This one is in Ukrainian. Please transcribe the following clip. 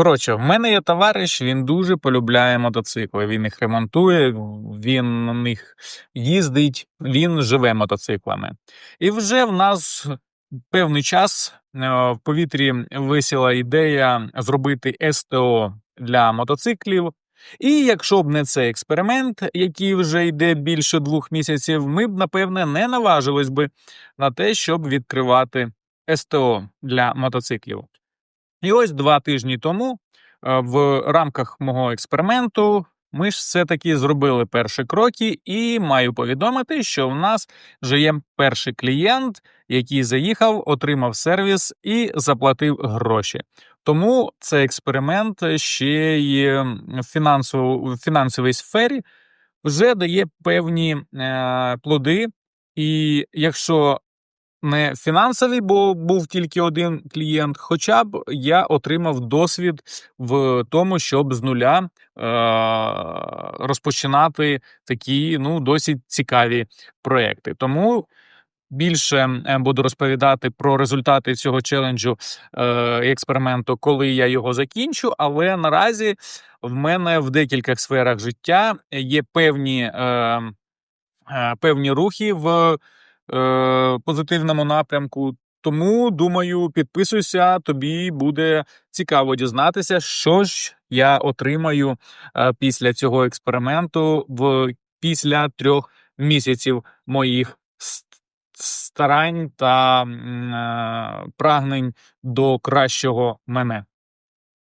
Коротше, в мене є товариш, він дуже полюбляє мотоцикли. Він їх ремонтує, він на них їздить, він живе мотоциклами. І вже в нас певний час е, в повітрі висіла ідея зробити СТО для мотоциклів. І якщо б не цей експеримент, який вже йде більше двох місяців, ми б, напевне, не наважились би на те, щоб відкривати СТО для мотоциклів. І ось два тижні тому, е, в рамках мого експерименту, ми ж все-таки зробили перші кроки, і маю повідомити, що в нас вже є перший клієнт, який заїхав, отримав сервіс і заплатив гроші. Тому цей експеримент ще й в фінансовій сфері вже дає певні е, плоди. І якщо не фінансовий, бо був тільки один клієнт, хоча б я отримав досвід в тому, щоб з нуля е, розпочинати такі ну, досить цікаві проекти. Тому більше е, буду розповідати про результати цього челенджу е, експерименту, коли я його закінчу. Але наразі в мене в декількох сферах життя є певні, е, певні рухи в позитивному напрямку. Тому думаю, підписуйся, тобі буде цікаво дізнатися, що ж я отримаю е, після цього експерименту в після трьох місяців моїх старань та е, прагнень до кращого мене.